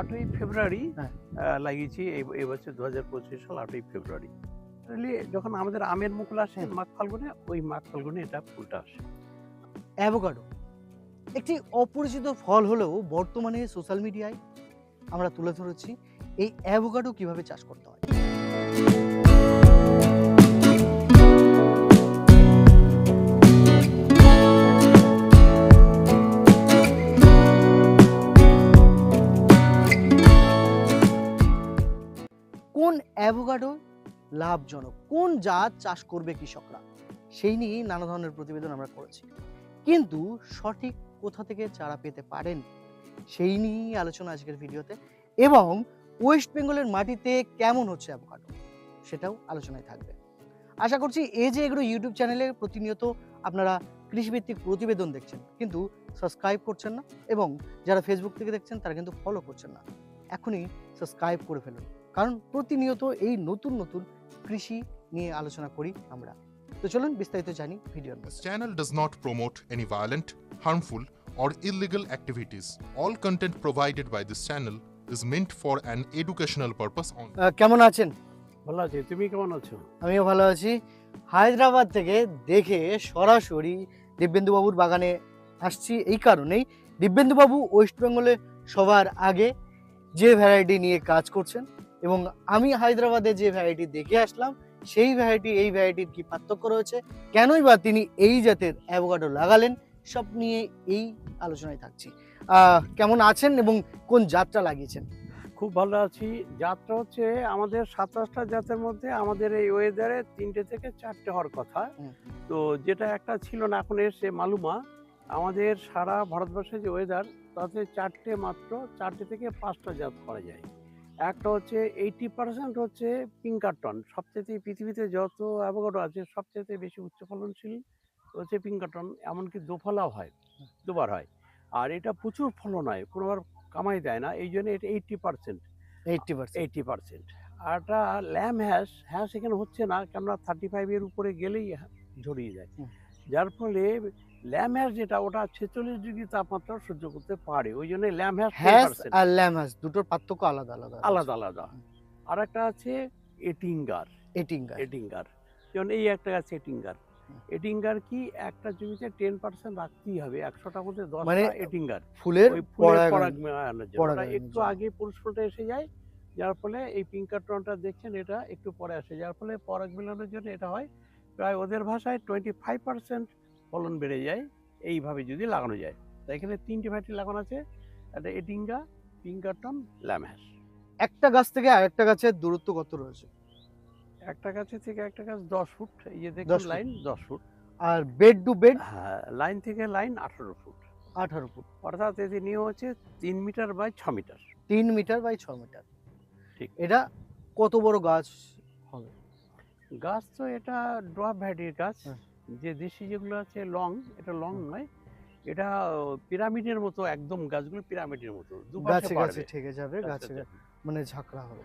আটই ফেব্রুয়ারি হ্যাঁ। লাগিয়েছি এই বছর দু হাজার পঁচিশ সাল আটই ফেব্রুয়ারি। যখন আমাদের আমের মুকুল আসে মাঘ ফাল্গুনে ওই মাঘ ফাল্গুনে এটা ফুলটা আসে। অ্যাভোকাডো একটি অপরিচিত ফল হলেও বর্তমানে সোশ্যাল মিডিয়ায় আমরা তুলে ধরেছি এই অ্যাভোকাডো কীভাবে চাষ করতে হয়? অ্যাভোকাডো লাভজনক। কোন জাত চাষ করবে কৃষকরা? সেই নিয়েই নানা ধরনের প্রতিবেদন আমরা করেছি। কিন্তু সঠিক কোথা থেকে চারা পেতে পারেন? সেই নিয়েই আলোচনা আজকের ভিডিওতে। এবং ওয়েস্ট বেঙ্গলের মাটিতে কেমন হচ্ছে অ্যাভোকাডো? সেটাও আলোচনায় থাকবে। আশা করছি এই যে এগুলো ইউটিউব চ্যানেলে প্রতিনিয়ত আপনারা কৃষিভিত্তিক প্রতিবেদন দেখছেন, কিন্তু সাবস্ক্রাইব করছেন না। এবং যারা ফেসবুক থেকে দেখছেন, তারা কিন্তু ফলো করছেন না। এখনই সাবস্ক্রাইব করে ফেলুন। কারণ প্রতিনিয়ত এই নতুন নতুন কৃষি নিয়ে আলোচনা করি আমরা। তো চলুন বিস্তারিত জানি ভিডিওর This মধ্যে channel does not promote any violent, harmful, or illegal activities. All content provided by this channel is meant for an educational purpose only. কেমন আছেন? ভালো আছি। তুমি কেমন আছো? আমিও ভালো আছি। হায়দ্রাবাদ থেকে দেখে সরাসরি দিব্যেন্দুবাবুর বাগানে আসছি এই কারণেই। দিব্যেন্দুবাবু ওয়েস্ট বেঙ্গলে সবার আগে যে ভ্যারাইটি নিয়ে কাজ করছেন এবং আমি হায়দ্রাবাদে যে ভ্যারাইটি দেখে আসলাম সেই ভ্যারাইটি এই ভ্যারাইটির কি পার্থক্য রয়েছে? কেনই বা তিনি এই জাতের অ্যাভোকাডো লাগালেন? সব নিয়ে এই আলোচনায় থাকছি। কেমন আছেন এবং কোন জাতটা লাগিয়েছেন? খুব ভালো আছি। জাতটা হচ্ছে আমাদের সাতাশটা জাতের মধ্যে আমাদের এই ওয়েদারে তিনটে থেকে চারটে হওয়ার কথা। তো যেটা একটা ছিল না এখন এসে মালুমা। আমাদের সারা ভারতবর্ষে যে ওয়েদার তাতে চারটে মাত্র চারটে থেকে পাঁচটা জাত করা যায়। একটা হচ্ছে এইটি পার্সেন্ট হচ্ছে পিঙ্কাটন সবচেয়ে পৃথিবীতে যত অ্যাভোকাডো আছে সবচেয়ে বেশি উচ্চ ফলনশীল হচ্ছে পিঙ্কাটন এমনকি দোফলাও হয় দুবার হয়। আর এটা প্রচুর ফলন হয় কোনোবার কামাই দেয় না এই জন্য এটা eighty percent eighty percent eighty percent আর একটা ল্যাম হ্যাশ হ্যাশ এখানে হচ্ছে না কেননা থার্টি ফাইভের উপরে গেলেই ঝরিয়ে যায়। যার ফলে ল্যাম হ্যাশ যেটা ওটা ছেচল্লিশ ডিগ্রি তাপমাত্রা সহ্য করতে পারে। ওই জন্য ল্যাম হ্যাশ হ্যাস আর ল্যাম হ্যাস দুটোর পার্থক্য আলাদা আলাদা। আলাদা আলাদা। আর একটা আছে এটিঙ্গার। এটিঙ্গা এটিঙ্গার। যেমন এই একটা আছে এটিঙ্গার। এটিঙ্গার কি একটা জমিতে টেন পার্সেন্ট রাখতেই হবে একশোটার মধ্যে মানে দশটা এটিঙ্গার। ফুলের। একটু। আগে পুরুষ ফুলটা এসে যায় যার ফলে এই পিঙ্কাটনটা দেখছেন এটা একটু পরে আসে। যার ফলে পরাগ মিলনের জন্য এটা হয় প্রায় ওদের ভাষায় টোয়েন্টি ফাইভ পার্সেন্ট ফলন বেড়ে যায় এইভাবে যদি লাগানো যায়। তা এখানে তিনটে ভ্যারাইটি লাগানো আছে একটা এটিঙ্গা পিঙ্কাটন ল্যামহ্যাস একটা গাছ থেকে আরেকটা গাছের দূরত্ব কত রয়েছে? একটা গাছে থেকে একটা গাছ দশ ফুট এই যে দেখুন লাইন দশ ফুট। আর বেড টু বেড হ্যাঁ লাইন থেকে লাইন আঠারো ফুট। আঠারো ফুট। অর্থাৎ এতে নিয়ম হচ্ছে তিন মিটার বাই ছ মিটার তিন মিটার বাই ছ মিটার ঠিক। এটা কত বড় গাছ হবে? গাছ তো এটা ড্রপ ভ্যারাইটির গাছ। হ্যাঁ। যে দেশি যেগুলো আছে লং এটা লং নয় এটা পিরামিডের মতো একদম গাছগুলো পিরামিডের মতো গাছে গাছে। ঠেকে যাবে গাছে মানে ঝাঁকড়া হবে।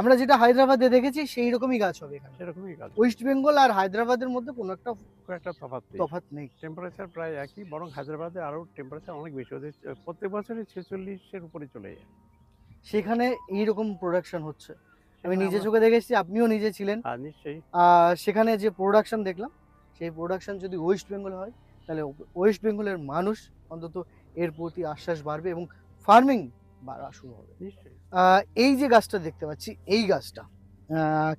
আমরা যেটা হায়দ্রাবাদে দেখেছি সেই রকমই গাছ হবে এখানে। সেরকমই গাছ ওয়েস্ট বেঙ্গল আর হায়দ্রাবাদের মধ্যে কোনো একটা খুব একটা তফাৎ নেই। তফাৎ নেই। টেম্পারেচার প্রায় একই বরং হায়দ্রাবাদে আরও টেম্পারেচার অনেক বেশি। ওদের প্রত্যেক বছরই ছেচল্লিশের উপরে চলে যায়। সেখানে এইরকম প্রোডাকশন হচ্ছে। আমি নিজে চোখে দেখেছি আপনিও নিজে ছিলেন। আর নিশ্চয়ই। আর সেখানে যে প্রোডাকশন দেখলাম সেই প্রোডাকশান যদি ওয়েস্ট বেঙ্গল হয় তাহলে ওয়েস্ট বেঙ্গলের মানুষ অন্তত এর প্রতি আশ্বাস বাড়বে এবং ফার্মিং বাড়া শুরু হবে। এই যে গাছটা দেখতে পাচ্ছি এই গাছটা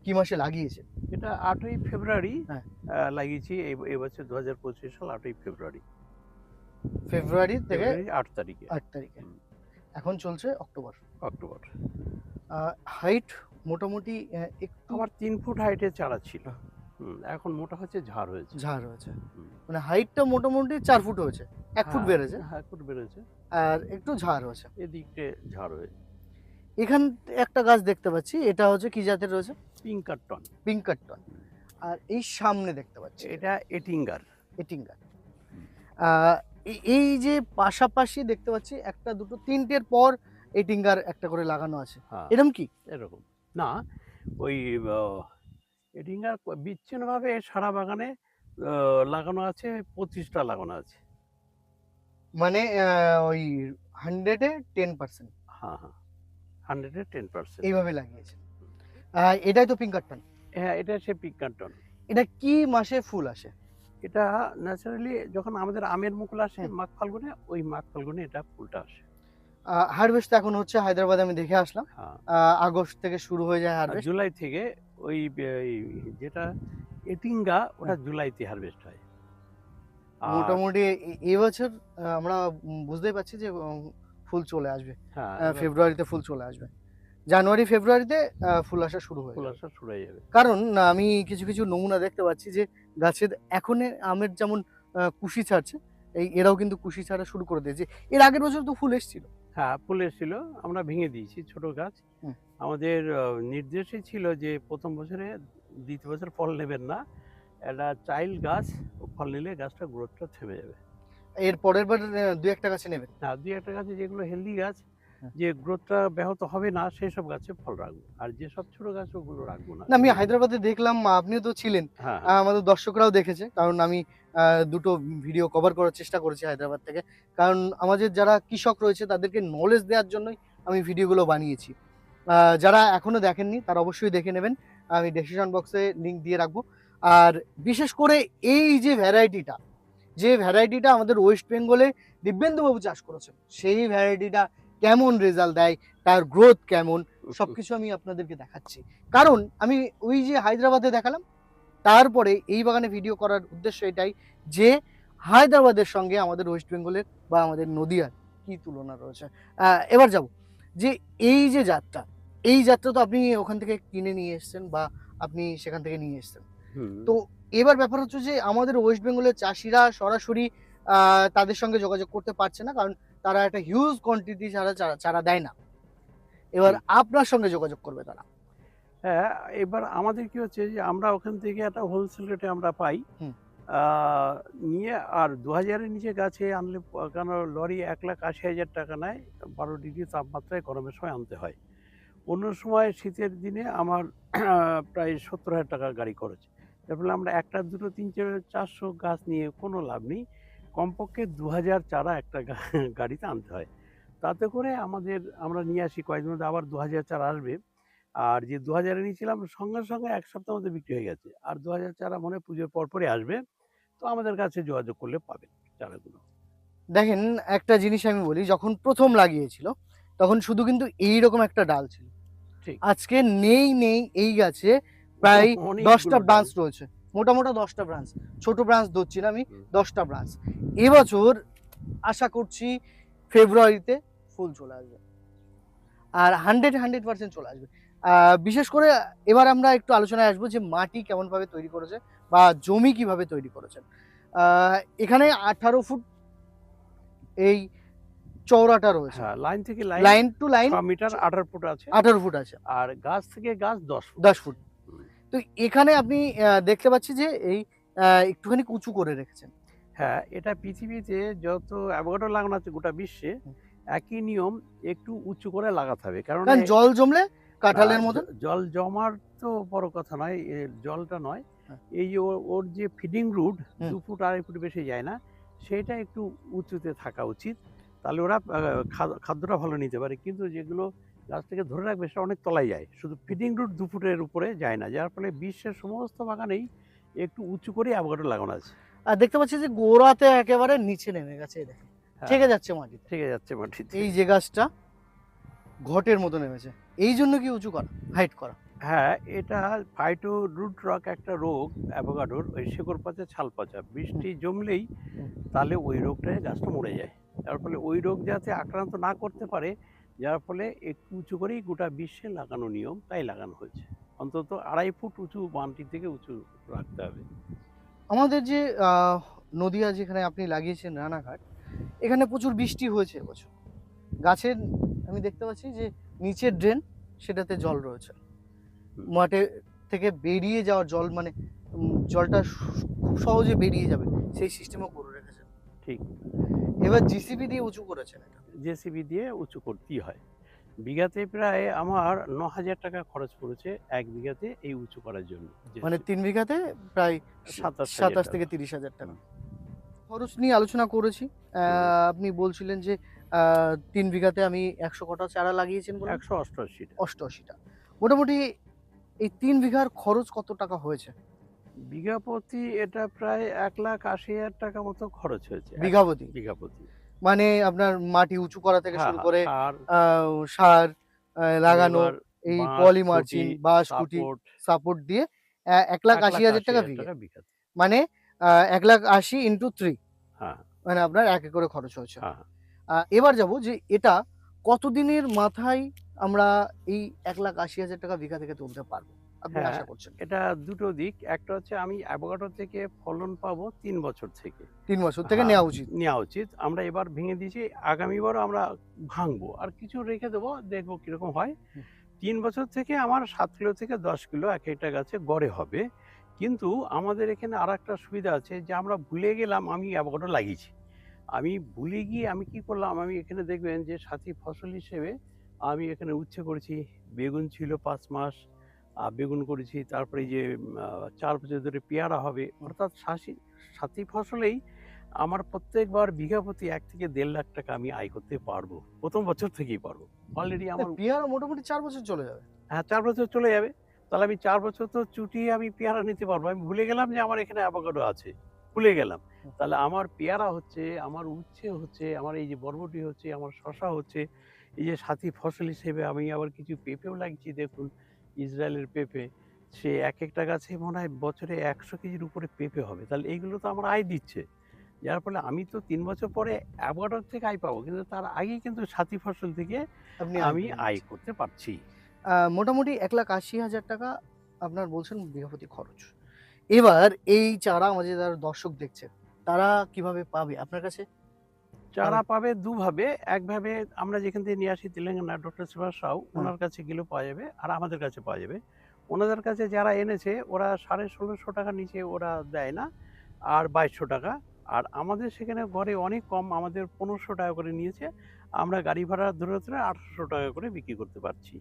কি মাসে লাগিয়েছে? এটা আটই ফেব্রুয়ারি হ্যাঁ। লাগিয়েছি এই দু হাজার পঁচিশ সাল আটই ফেব্রুয়ারি। ফেব্রুয়ারি থেকে আট তারিখে। আট তারিখে। এখন চলছে অক্টোবর। অক্টোবর। হাইট মোটামুটি একটু আমার তিন ফুট হাইটের চারা ছিল। এখন মোটা হচ্ছে ঝাড় হয়েছে। ঝাড় হয়েছে। মানে হাইটটা মোটামুটি চার ফুট হয়েছে এক ফুট হ্যাঁ, বেড়েছে। হ্যাঁ এক ফুট বেড়েছে। আর একটু ঝাড় হয়েছে। এদিকে ঝাড় হয়েছে এখান একটা গাছ দেখতে পাচ্ছি এটা হচ্ছে কি জাতের রয়েছে? পিঙ্ক কার্টন পিঙ্ক কাটটন আর এই সামনে দেখতে পাচ্ছি। এটা এটিঙ্গার। এটিঙ্গার। এই যে পাশাপাশি দেখতে পাচ্ছি একটা দুটো তিনটের পর এটিঙ্গার একটা করে লাগানো আছে। হ্যাঁ। এরকম কি? এরকম। না ওই এটিঙ্গার বিচ্ছিন্নভাবে সারা বাগানে লাগানো আছে পঁচিশটা লাগানো আছে। মানে ওই হান্ড্রেডে টেন পার্সেন্ট হ্যাঁ হ্যাঁ। হান্ড্রেডে টেন পার্সেন্ট এইভাবে লাগিয়েছে। এটাই তো পিঙ্ক কার্টন হ্যাঁ এটা সে পিক কান্টন এটা কি মাসে ফুল আসে? এটা ন্যাচারালি যখন আমাদের আমের মুকুল আসে হুম। মাঘ ফাল্গুনে ওই মাঘ ফাল্গুনে এটা ফুলটা আসে। হারভেস্ট এখন হচ্ছে হায়দ্রাবাদে আমি দেখে আসলাম। হ্যাঁ। আগস্ট থেকে শুরু হয়ে যায় হারভেস্ট জুলাই থেকে ওই যেটা এটিঙ্গা ওটা জুলাইতে হারভেস্ট হয়। মোটামুটি এবছর আমরা বুঝতেই পারছি যে ফুল চলে আসবে। হ্যাঁ ফেব্রুয়ারিতে ফুল চলে আসবে। জানুয়ারি ফেব্রুয়ারিতে ফুল আসা শুরু হয়ে ফুল আসা শুরু হয়ে যাবে। কারণ আমি কিছু কিছু নমুনা দেখতে পাচ্ছি যে গাছের এখন আমের যেমন কুশি ছাড়ছে এই এরাও কিন্তু কুশি ছাড়া শুরু করে দিয়েছে। এর আগের বছর তো ফুল এসেছিল। হ্যাঁ ফুল এসেছিল আমরা ভেঙে দিয়েছি ছোট গাছ। আমাদের নির্দেশই ছিল যে প্রথম বছরে দ্বিতীয় বছর ফল নেবেন না। একটা চাইল্ড গাছ ফল নিলে গাছটা গ্রোথটা থেমে যাবে। এর পরের বার দু একটা গাছে নেবেন? না দুই একটা গাছে যেগুলো হেলদি গাছ হ্যাঁ। যে গ্রোথটা ব্যাহত হবে না সেই সব গাছে ফল রাখব। আর যেসব ছোট গাছ ওগুলো রাখব না। আমি হায়দ্রাবাদে দেখলাম আপনিও তো ছিলেন। হ্যাঁ আমাদের দর্শকরাও দেখেছে কারণ আমি দুটো ভিডিও কভার করার চেষ্টা করেছি হায়দ্রাবাদ থেকে। কারণ আমাদের যারা কৃষক রয়েছে তাদেরকে নলেজ দেওয়ার জন্যই আমি ভিডিওগুলো বানিয়েছি। যারা এখনও দেখেননি তারা অবশ্যই দেখে নেবেন। আমি ডেসিশন বক্সে লিংক দিয়ে রাখব। আর বিশেষ করে এই যে ভ্যারাইটিটা যে ভ্যারাইটিটা আমাদের ওয়েস্ট বেঙ্গলে দিব্যেন্দুবাবু চাষ করেছেন সেই ভ্যারাইটিটা কেমন রেজাল্ট দেয় তার গ্রোথ কেমন সবকিছু আমি আপনাদেরকে দেখাচ্ছি। কারণ আমি ওই যে হায়দ্রাবাদে দেখালাম তারপরে এই বাগানে ভিডিও করার উদ্দেশ্য এটাই যে হায়দ্রাবাদের সঙ্গে আমাদের ওয়েস্ট বেঙ্গলের বা আমাদের নদিয়ার কি তুলনা রয়েছে। এবার যাব। যে এই যে যাত্রা এই যাত্রা তো আপনি ওখান থেকে কিনে নিয়ে এসেছেন বা আপনি সেখান থেকে নিয়ে এসেছেন। তো এবার ব্যাপার হচ্ছে যে আমাদের ওয়েস্ট বেঙ্গলের চাষিরা সরাসরি আহ, তাদের সঙ্গে যোগাযোগ করতে পারছে না কারণ তারা একটা হিউজ কোয়ান্টিটি ছাড়া চারা দেয় না। এবার আপনার সঙ্গে যোগাযোগ করবে তারা। হ্যাঁ এবার আমাদের কি হচ্ছে যে আমরা ওখান থেকে একটা হোলসেল রেটে আমরা পাই। আহ, নিয়ে আর দু হাজারের নিচে গাছে আনলে কেন লরি এক লাখ আশি হাজার টাকা নেয় বারো ডিগ্রি তাপমাত্রায় গরমের সময় আনতে হয়। অন্য সময় শীতের দিনে আমার প্রায় সত্তর হাজার টাকা গাড়ি খরচ। তার ফলে আমরা একটা, দুটো, তিন, চার, চারশো গাছ নিয়ে কোনো লাভ নেই। কমপক্ষে দু হাজার চারা একটা গাড়িতে আনতে হয়। তাতে করে আমাদের, আমরা নিয়ে আসি কয়েকদিন মধ্যে আবার দু হাজার চারা আসবে। আর যে দু হাজারে নিয়েছিলাম, সঙ্গে সঙ্গে এক সপ্তাহ মধ্যে বিক্রি হয়ে গেছে। আর দু হাজার চারা মনে পুজোর পরপরই আসবে। তো আমাদের কাছে যোগাযোগ করলে পাবেন চারাগুলো। দেখেন, একটা জিনিস আমি বলি, যখন প্রথম লাগিয়েছিল, তখন শুধু কিন্তু এইরকম একটা ডাল ছিল। আজকে নেই নেই এই গাছে প্রায় দশটা ব্রাঞ্চ রয়েছে। মোটা মোটা দশটা ব্রাঞ্চ ছোট ব্রাঞ্চ ধরছি না আমি দশটা ব্রাঞ্চ এবছর আশা করছি ফেব্রুয়ারিতে ফুল চলে আসবে। আর হান্ড্রেড হান্ড্রেড পার্সেন্ট চলে আসবে। আহ, বিশেষ করে এবার আমরা একটু আলোচনায় আসব যে মাটি কেমনভাবে তৈরি করেছে বা জমি কীভাবে তৈরি করেছেন। আহ, এখানে আঠারো ফুট এই চওড়াটা রয়েছে। হ্যাঁ লাইন থেকে line line to line metre আঠারো ফুট আছে। আঠারো ফুট আছে। আর গাছ থেকে গাছ দশ ফুট। দশ ফুট। তো এখানে আপনি দেখতে পাচ্ছি যে এই একটুখানি উঁচু করে রেখেছেন। হ্যাঁ এটা পৃথিবীতে যত অ্যাভোকাডো লাগানো আছে গোটা বিশ্বে একই নিয়ম একটু উঁচু করে লাগাতে হবে। কারণ জল জমলে কাঁঠালের জ- জল জমার তো বড় কথা নয় জলটা নয়। হ্যাঁ। এই যে ওর যে ফিডিং রুট দু ফুট আড়াই ফুট বেশি যায় না সেটা একটু উঁচুতে থাকা উচিত। তাহলে ওরা খাদ্যটা ভালো নিতে পারে। কিন্তু যেগুলো গাছ থেকে ধরে রাখবে সেটা অনেক তলায় যায়। শুধু ফিডিং রুট দু ফুটের উপরে যায় না। যার ফলে বিশ্বের সমস্ত বাগানেই একটু উঁচু করে অ্যাভোকাডো লাগানো আছে। আর দেখতে পাচ্ছি যে গোড়াতে একেবারে নিচে নেমে গেছে এই দেখেন। হ্যাঁ, থেকে যাচ্ছে মাটি থেকে যাচ্ছে মাটি এই যে গাছটা ঘটের মতো নেমেছে। এই জন্য কি উঁচু করা হাইট করা? হ্যাঁ এটা ফাইটো রুট রক একটা রোগ অ্যাভোকাডোর ওই শেকড় পচা ছাল পচা। বৃষ্টি জমলেই তাহলে ওই রোগটায় গাছটা মরে যায়। তার ফলে ওই রোগ যাতে আক্রান্ত না করতে পারে যার ফলে একটু উঁচু করেই গোটা বিশ্বে লাগানো নিয়ম তাই লাগানো হয়েছে। অন্তত আড়াই ফুট উঁচু মাটি থেকে উঁচু রাখতে হবে। আমাদের যে নদিয়া যেখানে আপনি লাগিয়েছেন রানাঘাট এখানে প্রচুর বৃষ্টি হয়েছে এবছর। গাছের আমি দেখতে পাচ্ছি যে নিচের ড্রেন সেটাতে জল রয়েছে। মাঠে থেকে বেরিয়ে যাওয়ার জল মানে জলটা খুব সহজে বেরিয়ে যাবে। সেই সিস্টেমও করে রেখেছেন ঠিক। এবার জিসিবি দিয়ে উঁচু করেছেন এটা। জেসিবি দিয়ে উঁচু করতেই হয়। বিঘাতে প্রায় আমার ন হাজার টাকা খরচ পড়েছে এক বিঘাতে এই উঁচু করার জন্য। মানে তিন বিঘাতে প্রায় সাতাশ সাতাশ থেকে তিরিশ হাজার টাকা। খরচ নিয়ে আলোচনা করেছি। আপনি বলছিলেন যে তিন বিঘাতে আমি একশো কটা চারা লাগিয়েছেন বলে। একশো অষ্টআশিটা। অষ্টআশিটা। মোটামুটি এই তিন বিঘার খরচ কত টাকা হয়েছে? বিঘা প্রতি এটা প্রায় এক লাখ আশি হাজার টাকা মতো খরচ হয়েছে। এক বিঘাপতি মানে আপনার মাটি উঁচু করা থেকে শুরু হ্যাঁ, করে সার, আহ, সার লাগানো এই বাঁশ, পলিমার্চিন খুঁটি, বাঁশ কুটি সাপোর্ট, দিয়ে এক লাখ আশি হাজার টাকা বিঘা। মানে এক লাখ আশি ইন্টু থ্রি হ্যাঁ। মানে আপনার এক করে খরচ হয়েছে। হ্যাঁ এবার যাব যে এটা কতদিনের মাথায় আমরা এই এক লাখ আশি হাজার টাকা বিঘা থেকে তুলতে পারব? আপনি হ্যাঁ। আশা করছেন। এটা দুটো দিক। একটা হচ্ছে আমি অ্যাভোকাডো থেকে ফলন পাবো তিন বছর থেকে। তিন বছর থেকে হ্যাঁ, নেওয়া উচিত। নেওয়া উচিত। আমরা এবার ভেঙে দিয়েছি আগামীবারও আমরা ভাঙবো। আর কিছু রেখে দেবো দেখব কীরকম হয়। তিন বছর থেকে আমার সাত কিলো থেকে দশ কিলো এক একটা গাছে গড়ে হবে। কিন্তু আমাদের এখানে আর একটা সুবিধা আছে যে আমরা ভুলে গেলাম আমি অ্যাভোকাডো লাগিয়েছি। আমি ভুলে গিয়ে আমি কি করলাম? আমি এখানে দেখবেন যে সাথী ফসল হিসেবে আমি এখানে উচ্ছে করেছি। বেগুন ছিল পাঁচ মাস বেগুন করেছি তারপরে এই যে চার বছর ধরে পেয়ারা হবে অর্থাৎ সাথী সাথী ফসলেই আমার প্রত্যেকবার বিঘা প্রতি এক থেকে দেড় লাখ টাকা আমি আয় করতে পারব। প্রথম বছর থেকেই পারব। অলরেডি আমার পেয়ারা মোটামুটি চার বছর চলে যাবে। হ্যাঁ চার বছর চলে যাবে। তাহলে আমি চার বছর তো চুটিয়ে আমি পেয়ারা নিতে পারব। আমি ভুলে গেলাম যে আমার এখানে অ্যাভোকাডো আছে। ভুলে গেলাম। তাহলে আমার পেয়ারা হচ্ছে আমার উচ্ছে হচ্ছে আমার এই যে বরবটি হচ্ছে আমার শশা হচ্ছে এই যে সাথী ফসল হিসেবে আমি আবার কিছু পেঁপেও লাগিয়েছি দেখুন। ইসরায়েলের পেঁপে সে এক একটা গাছে মনে হয় বছরে একশো কেজির উপরে পেঁপে হবে। তাহলে এইগুলো তো আমার আয় দিচ্ছে। যার ফলে আমি তো তিন বছর পরে অ্যাভোকাডোর থেকে আয় পাবো কিন্তু তার আগেই কিন্তু সাথী ফসল থেকে আপনি আমি আয় করতে পারছি। মোটামুটি এক লাখ আশি হাজার টাকা আপনার বলছেন বিঘাপতি খরচ। এবার এই চারা আমাদের যারা দর্শক দেখছে তারা কীভাবে পাবে? আপনার কাছে চারা পাবে দুভাবে একভাবে আমরা যেখান থেকে নিয়ে আসি তেলেঙ্গানা ডক্টর সুভাষ রাও ওনার কাছে গেলেও পাওয়া যাবে আর আমাদের কাছে পাওয়া যাবে। ওনাদের কাছে যারা এনেছে ওরা সাড়ে ষোলোশো টাকা নিচে ওরা দেয় না আর বাইশশো টাকা। আর আমাদের সেখানে ঘরে অনেক কম আমাদের পনেরোশো টাকা করে নিয়েছে। আমরা গাড়ি ভাড়া ধরে ধরে আঠারোশো টাকা করে বিক্রি করতে পারছি।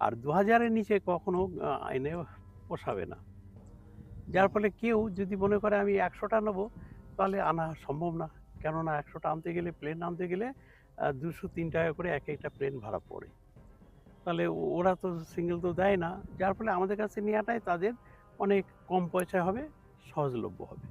আর দু হাজারের নিচে কখনো এনে পোষাবে না। যার ফলে কেউ যদি মনে করে আমি একশোটা নেব তাহলে আনা সম্ভব না। কেননা একশোটা আনতে গেলে প্লেন আনতে গেলে দুশো তিন টাকা করে এক একটা প্লেন ভাড়া পড়ে। তাহলে ওরা তো সিঙ্গেল তো দেয় না। যার ফলে আমাদের কাছে নেওয়াটাই তাদের অনেক কম পয়সা হবে, সহজলভ্য হবে।